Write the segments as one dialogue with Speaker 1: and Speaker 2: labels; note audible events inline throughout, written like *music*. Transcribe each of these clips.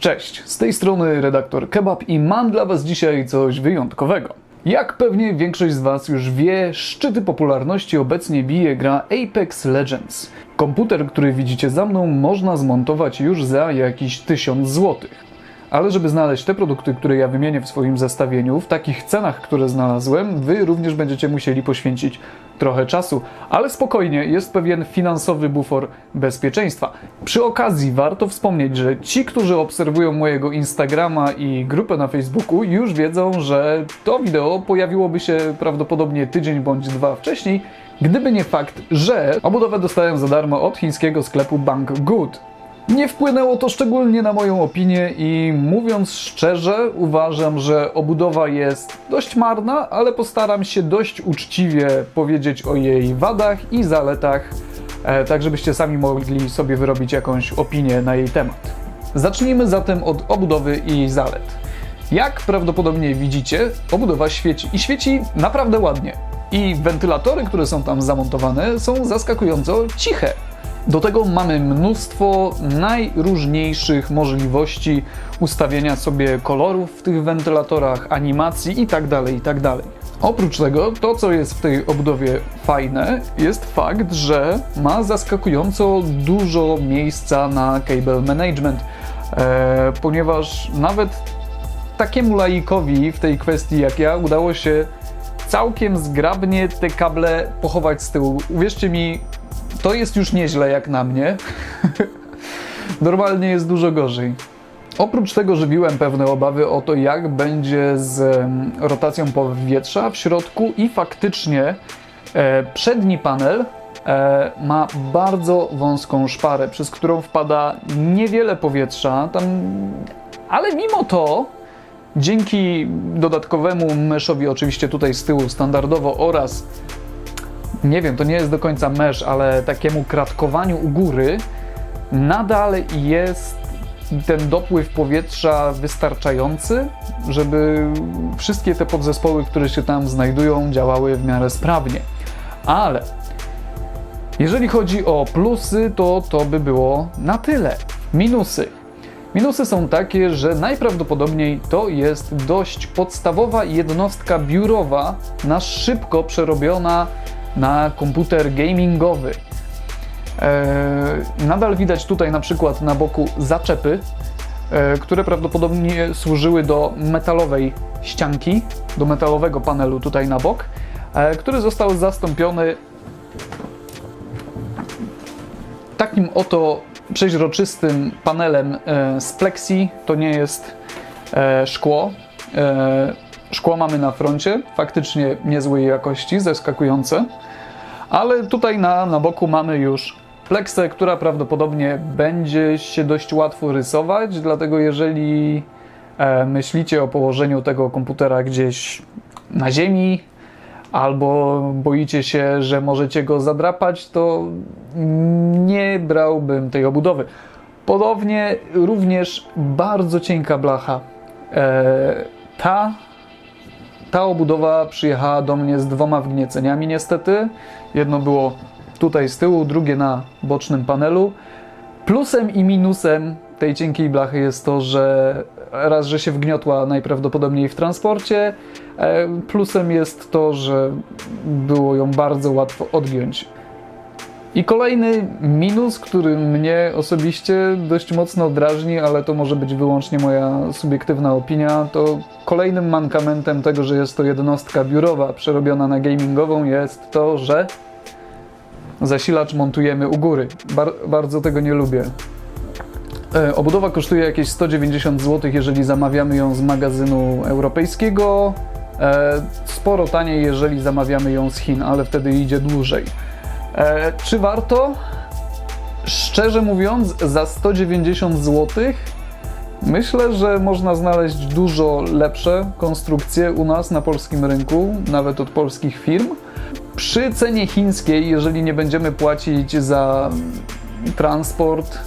Speaker 1: Cześć, z tej strony redaktor Kebab i mam dla Was dzisiaj coś wyjątkowego. Jak pewnie większość z Was już wie, szczyty popularności obecnie bije gra Apex Legends. Komputer, który widzicie za mną, można zmontować już za jakiś 1000 złotych. Ale żeby znaleźć te produkty, które ja wymienię w swoim zestawieniu, w takich cenach, które znalazłem, wy również będziecie musieli poświęcić trochę czasu. Ale spokojnie, jest pewien finansowy bufor bezpieczeństwa. Przy okazji warto wspomnieć, że ci, którzy obserwują mojego Instagrama i grupę na Facebooku, już wiedzą, że to wideo pojawiłoby się prawdopodobnie tydzień bądź dwa wcześniej, gdyby nie fakt, że obudowę dostałem za darmo od chińskiego sklepu Banggood. Nie wpłynęło to szczególnie na moją opinię i mówiąc szczerze, uważam, że obudowa jest dość marna, ale postaram się dość uczciwie powiedzieć o jej wadach i zaletach, e, tak żebyście sami mogli sobie wyrobić jakąś opinię na jej temat. Zacznijmy zatem od obudowy i zalet. Jak prawdopodobnie widzicie, obudowa świeci i świeci naprawdę ładnie. I wentylatory, które są tam zamontowane, są zaskakująco ciche. Do tego mamy mnóstwo najróżniejszych możliwości ustawienia sobie kolorów w tych wentylatorach, animacji itd. itd. Oprócz tego, to co jest w tej obudowie fajne, jest fakt, że ma zaskakująco dużo miejsca na cable management, e, ponieważ nawet takiemu laikowi w tej kwestii jak ja udało się całkiem zgrabnie te kable pochować z tyłu. Uwierzcie mi, to jest już nieźle jak na mnie. *laughs* Normalnie jest dużo gorzej. Oprócz tego żywiłem pewne obawy o to, jak będzie z rotacją powietrza w środku i faktycznie e, przedni panel e, ma bardzo wąską szparę, przez którą wpada niewiele powietrza, tam, ale mimo to dzięki dodatkowemu meszowi, oczywiście tutaj z tyłu standardowo oraz nie wiem, to nie jest do końca mesh, ale takiemu kratkowaniu u góry nadal jest ten dopływ powietrza wystarczający, żeby wszystkie te podzespoły, które się tam znajdują, działały w miarę sprawnie. Ale jeżeli chodzi o plusy, to to by było na tyle. Minusy. Minusy są takie, że najprawdopodobniej to jest dość podstawowa jednostka biurowa na szybko przerobiona na komputer gamingowy. Eee, nadal widać tutaj na przykład na boku zaczepy, e, które prawdopodobnie służyły do metalowej ścianki, do metalowego panelu tutaj na bok, e, który został zastąpiony takim oto przeźroczystym panelem e, z plexi. To nie jest e, szkło. Szkło mamy na froncie, faktycznie niezłej jakości, zaskakujące. Ale tutaj na, na boku mamy już pleksę, która prawdopodobnie będzie się dość łatwo rysować, dlatego jeżeli e, myślicie o położeniu tego komputera gdzieś na ziemi, albo boicie się, że możecie go zadrapać, to nie brałbym tej obudowy. Podobnie również bardzo cienka blacha. E, ta, ta obudowa przyjechała do mnie z dwoma wgnieceniami niestety. Jedno było tutaj z tyłu, drugie na bocznym panelu. Plusem i minusem tej cienkiej blachy jest to, że raz, że się wgniotła najprawdopodobniej w transporcie, e, plusem jest to, że było ją bardzo łatwo odgiąć. I kolejny minus, który mnie osobiście dość mocno drażni, ale to może być wyłącznie moja subiektywna opinia, to kolejnym mankamentem tego, że jest to jednostka biurowa przerobiona na gamingową jest to, że zasilacz montujemy u góry. Bar bardzo tego nie lubię. E, Obudowa kosztuje jakieś 190 zł, jeżeli zamawiamy ją z magazynu europejskiego. E, Sporo taniej, jeżeli zamawiamy ją z Chin, ale wtedy idzie dłużej. E, Czy warto? Szczerze mówiąc, za 190 zł myślę, że można znaleźć dużo lepsze konstrukcje u nas na polskim rynku, nawet od polskich firm. Przy cenie chińskiej, jeżeli nie będziemy płacić za transport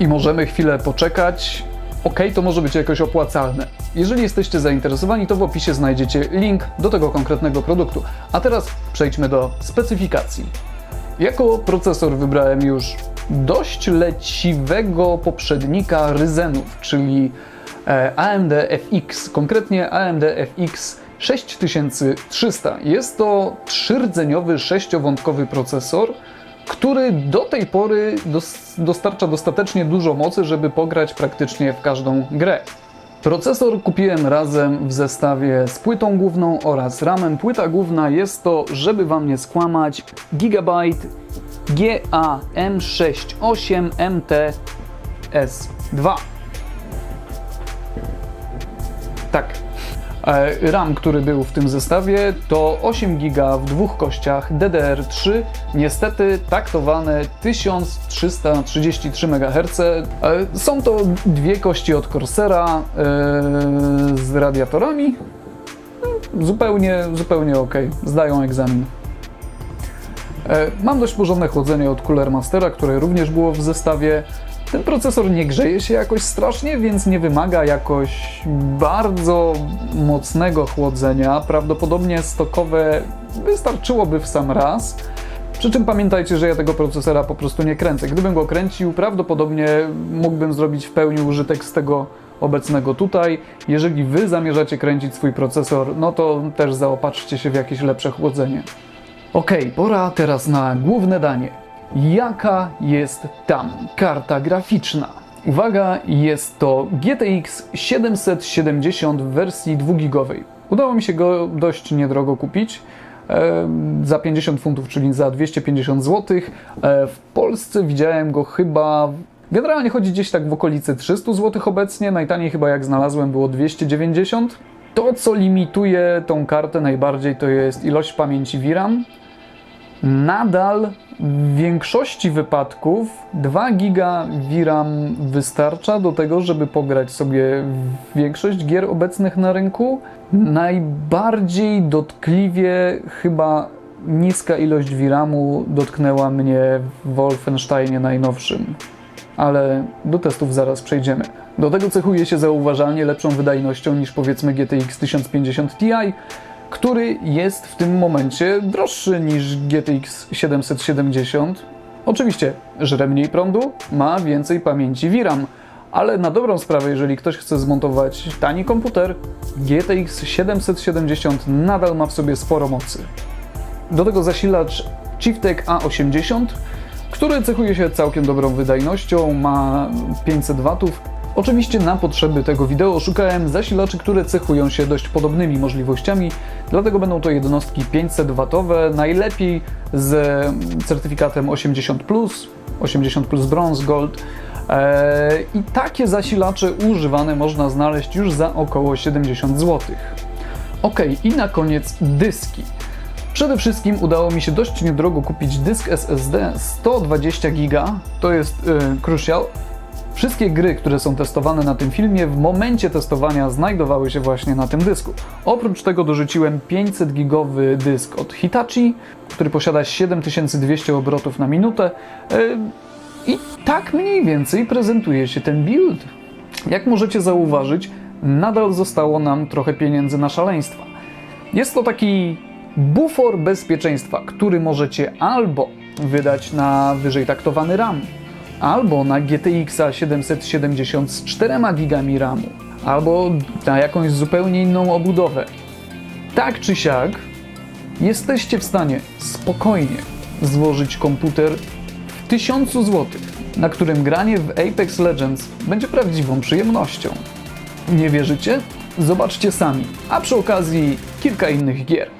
Speaker 1: i możemy chwilę poczekać, ok, to może być jakoś opłacalne. Jeżeli jesteście zainteresowani, to w opisie znajdziecie link do tego konkretnego produktu. A teraz przejdźmy do specyfikacji. Jako procesor wybrałem już dość leciwego poprzednika Ryzenów, czyli e, AMD FX, konkretnie AMD FX 6300. Jest to trzydzeniowy, sześciowątkowy procesor, który do tej pory dos dostarcza dostatecznie dużo mocy, żeby pograć praktycznie w każdą grę. Procesor kupiłem razem w zestawie z płytą główną oraz ramem. Płyta główna jest to, żeby Wam nie skłamać, Gigabyte GAM68MTS2. Tak. E, RAM, który był w tym zestawie, to 8 GB w dwóch kościach DDR3, niestety taktowane 1333 MHz. E, Są to dwie kości od Corsera e, z radiatorami. No, Zupełnie, zupełnie ok, zdają egzamin. Mam dość porządne chłodzenie od Cooler Mastera, które również było w zestawie. Ten procesor nie grzeje się jakoś strasznie, więc nie wymaga jakoś bardzo mocnego chłodzenia. Prawdopodobnie stokowe wystarczyłoby w sam raz. Przy czym pamiętajcie, że ja tego procesora po prostu nie kręcę. Gdybym go kręcił, prawdopodobnie mógłbym zrobić w pełni użytek z tego obecnego tutaj. Jeżeli Wy zamierzacie kręcić swój procesor, no to też zaopatrzcie się w jakieś lepsze chłodzenie. Ok, pora teraz na główne danie. Jaka jest tam karta graficzna? Uwaga, jest to GTX 770 w wersji 2-gigowej. Udało mi się go dość niedrogo kupić. Za 50 funtów, czyli za 250 zł. E, W Polsce widziałem go chyba. Generalnie chodzi gdzieś tak w okolicy 300 zł obecnie. Najtaniej chyba jak znalazłem było 290. To, co limituje tą kartę najbardziej, to jest ilość pamięci VRAM nadal w większości wypadków 2 giga VRAM wystarcza do tego, żeby pograć sobie większość gier obecnych na rynku. Najbardziej dotkliwie chyba niska ilość VRAMu dotknęła mnie w Wolfensteinie najnowszym. Ale do testów zaraz przejdziemy. Do tego cechuje się zauważalnie lepszą wydajnością niż powiedzmy GTX 1050 Ti, który jest w tym momencie droższy niż GTX 770. Oczywiście żre mniej prądu, ma więcej pamięci VRAM, ale na dobrą sprawę, jeżeli ktoś chce zmontować tani komputer, GTX 770 nadal ma w sobie sporo mocy. Do tego zasilacz Chieftec A80, który cechuje się całkiem dobrą wydajnością, ma 500 W. Oczywiście na potrzeby tego wideo szukałem zasilaczy, które cechują się dość podobnymi możliwościami, dlatego będą to jednostki 500W, najlepiej z certyfikatem 80+, 80 plus Bronze, Gold. Eee, I takie zasilacze używane można znaleźć już za około 70 zł. Ok, i na koniec dyski. Przede wszystkim udało mi się dość niedrogo kupić dysk SSD 120 GB. To jest yy, Crucial. Wszystkie gry, które są testowane na tym filmie, w momencie testowania znajdowały się właśnie na tym dysku. Oprócz tego dorzuciłem 500 gigowy dysk od Hitachi, który posiada 7200 obrotów na minutę. Yy, I tak mniej więcej prezentuje się ten build. Jak możecie zauważyć, nadal zostało nam trochę pieniędzy na szaleństwa. Jest to taki bufor bezpieczeństwa, który możecie albo wydać na wyżej taktowany RAM, albo na GTX 770 z 4 GB RAMu, albo na jakąś zupełnie inną obudowę. Tak czy siak, jesteście w stanie spokojnie złożyć komputer w 1000 zł, na którym granie w Apex Legends będzie prawdziwą przyjemnością. Nie wierzycie? Zobaczcie sami, a przy okazji kilka innych gier.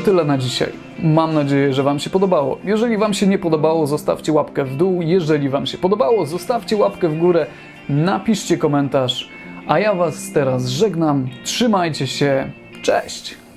Speaker 1: Tyle na dzisiaj. Mam nadzieję, że Wam się podobało. Jeżeli Wam się nie podobało, zostawcie łapkę w dół. Jeżeli Wam się podobało, zostawcie łapkę w górę, napiszcie komentarz. A ja Was teraz żegnam. Trzymajcie się. Cześć!